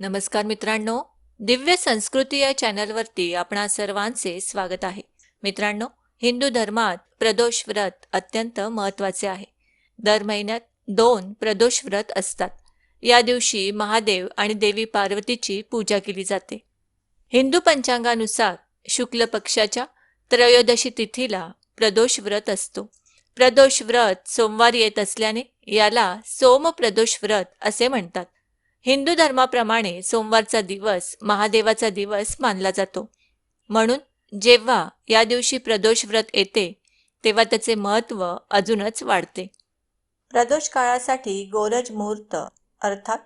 नमस्कार मित्रांनो दिव्य संस्कृती या चॅनलवरती आपणा सर्वांचे स्वागत आहे. मित्रांनो हिंदू धर्मात प्रदोष व्रत अत्यंत महत्त्वाचे आहे. दर महिन्यात दोन प्रदोष व्रत असतात. या दिवशी महादेव आणि देवी पार्वतीची पूजा केली जाते. हिंदू पंचांगानुसार शुक्ल पक्षाच्या त्रयोदशी तिथीला प्रदोष व्रत असतो. प्रदोष व्रत सोमवारी येत असल्याने याला सोम प्रदोष व्रत असे म्हणतात. हिंदू धर्माप्रमाणे सोमवारचा दिवस महादेवाचा दिवस मानला जातो. म्हणून जेव्हा या दिवशी प्रदोष व्रत येते तेव्हा त्याचे महत्त्व अजूनच वाढते. प्रदोष काळासाठी गोरज मुहूर्त अर्थात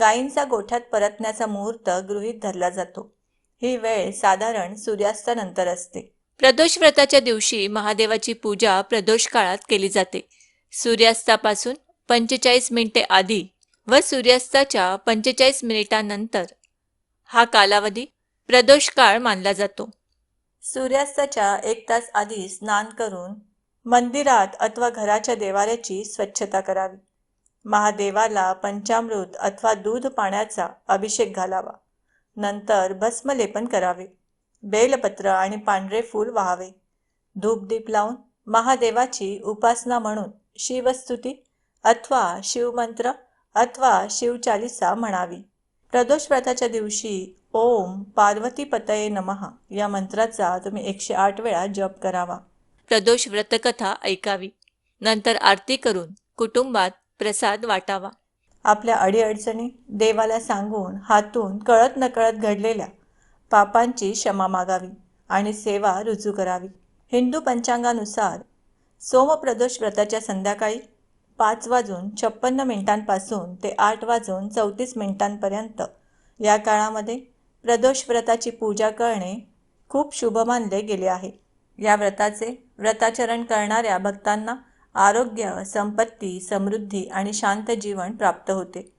गायींचा गोठ्यात परतण्याचा मुहूर्त गृहीत धरला जातो. ही वेळ साधारण सूर्यास्तानंतर असते. प्रदोष व्रताच्या दिवशी महादेवाची पूजा प्रदोष काळात केली जाते. सूर्यास्तापासून पंचेचाळीस मिनिटे आधी व सूर्यास्ताच्या पंचेचाळीस मिनिटांनंतर हा कालावधी प्रदोष काळ मानला जातो. सूर्यास्ताच्या एक तास आधी स्नान करून मंदिरात अथवा घराच्या देवाऱ्याची स्वच्छता करावी. महादेवाला पंचामृत अथवा दूध पाण्याचा अभिषेक घालावा. नंतर भस्मलेपन करावे. बेलपत्र आणि पांढरे फूल व्हावे. धूपदीप लावून महादेवाची उपासना म्हणून शिवस्तुती अथवा शिवमंत्र अथवा शिवचालिसा म्हणावी. प्रदोष व्रताच्या दिवशी ओम पार्वती पतये नमः या मंत्राचा तुम्ही एकशे आठ वेळा जप करावा. प्रदोष व्रतकथा ऐकावी. नंतर आरती करून कुटुंबात प्रसाद वाटावा. आपल्या अडीअडचणी देवाला सांगून हातून कळत नकळत घडलेल्या पापांची क्षमा मागावी आणि सेवा रुजू करावी. हिंदू पंचांगानुसार सोमप्रदोष व्रताच्या संध्याकाळी पाच वाजून छप्पन्न मिनिटांपासून ते आठ वाजून चौतीस मिनिटांपर्यंत. या काळामध्ये प्रदोष व्रताची पूजा करणे खूप शुभ मानले गेले आहे. या व्रताचे व्रताचरण करणाऱ्या भक्तांना आरोग्य संपत्ती समृद्धी आणि शांत जीवन प्राप्त होते.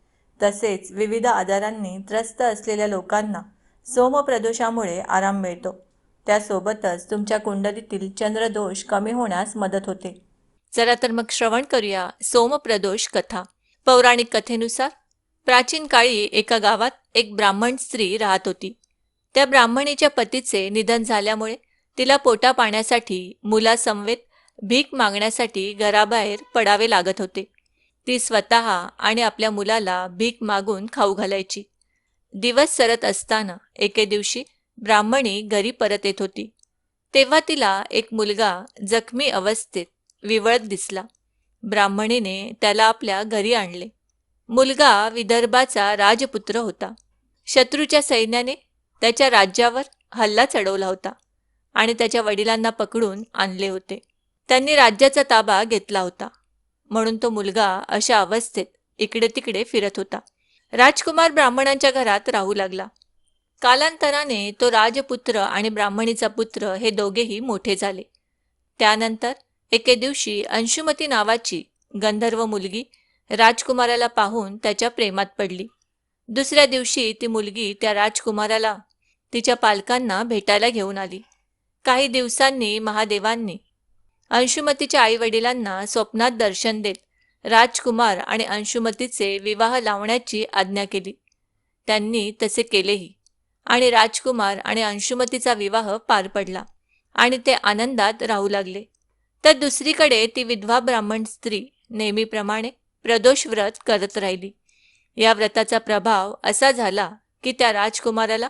तसेच विविध आजारांनी त्रस्त असलेल्या लोकांना सोमप्रदोषामुळे आराम मिळतो. त्यासोबतच तुमच्या कुंडलीतील चंद्रदोष कमी होण्यास मदत होते. चला तर मग श्रवण करूया. सोमप्रदोष कथा. पौराणिक कथेनुसार प्राचीन काळी एका गावात एक ब्राह्मण स्त्री राहत होती. त्या ब्राह्मणीच्या पतीचे निधन झाल्यामुळे तिला पोटा पाण्यासाठी मुलासमवेत भीक मागण्यासाठी घराबाहेर पडावे लागत होते. ती स्वतः आणि आपल्या मुलाला भीक मागून खाऊ घालायची. दिवस सरत असताना एके दिवशी ब्राह्मणी घरी परत येत होती. तेव्हा तिला एक मुलगा जखमी अवस्थेत विवळत दिसला. ब्राह्मणीने त्याला आपल्या घरी आणले. मुलगा विदर्भाचा राजपुत्र होता. शत्रूच्या सैन्याने त्याच्या राज्यावर हल्ला चढवला होता आणि त्याच्या वडिलांना पकडून आणले होते. त्यांनी राज्याचा ताबा घेतला होता. म्हणून तो मुलगा अशा अवस्थेत इकडे तिकडे फिरत होता. राजकुमार ब्राह्मणांच्या घरात राहू लागला. कालांतराने तो राजपुत्र आणि ब्राह्मणीचा पुत्र हे दोघेही मोठे झाले. त्यानंतर एके दिवशी अंशुमती नावाची गंधर्व मुलगी राजकुमाराला पाहून त्याच्या प्रेमात पडली. दुसऱ्या दिवशी ती मुलगी त्या राजकुमाराला तिच्या पालकांना भेटायला घेऊन आली. काही दिवसांनी महादेवांनी अंशुमतीच्या आईवडिलांना स्वप्नात दर्शन देत राजकुमार आणि अंशुमतीचे विवाह लावण्याची आज्ञा केली. त्यांनी तसे केलेही आणि राजकुमार आणि अंशुमतीचा विवाह पार पडला आणि ते आनंदात राहू लागले. तर दुसरीकडे ती विधवा ब्राह्मण स्त्री नेहमीप्रमाणे प्रदोष व्रत करत राहिली. या व्रताचा प्रभाव असा झाला की त्या राजकुमाराला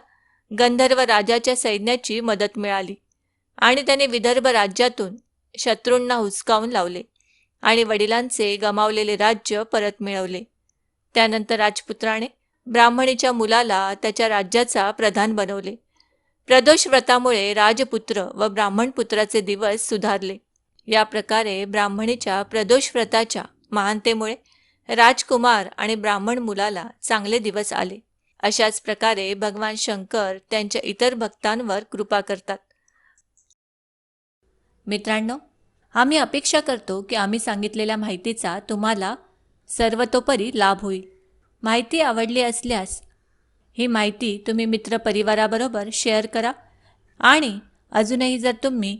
गंधर्व राजाच्या सैन्याची मदत मिळाली आणि त्याने विदर्भ राज्यातून शत्रूंना हुसकावून लावले आणि वडिलांचे गमावलेले राज्य परत मिळवले. त्यानंतर राजपुत्राने ब्राह्मणीच्या मुलाला त्याच्या राज्याचा प्रधान बनवले. प्रदोष व्रतामुळे राजपुत्र व ब्राह्मणपुत्राचे दिवस सुधारले. या प्रकारे ब्राह्मणीच्या प्रदोष व्रताच्या महानतेमुळे राजकुमार आणि ब्राह्मण मुलाला चांगले दिवस आले. अशाच प्रकारे भगवान शंकर त्यांच्या इतर भक्तांवर कृपा करतात. मित्रांनो आम्ही अपेक्षा करतो की आम्ही सांगितलेल्या माहितीचा तुम्हाला सर्वतोपरी लाभ होईल. माहिती आवडली असल्यास ही माहिती तुम्ही मित्रपरिवाराबरोबर शेअर करा आणि अजूनही जर तुम्ही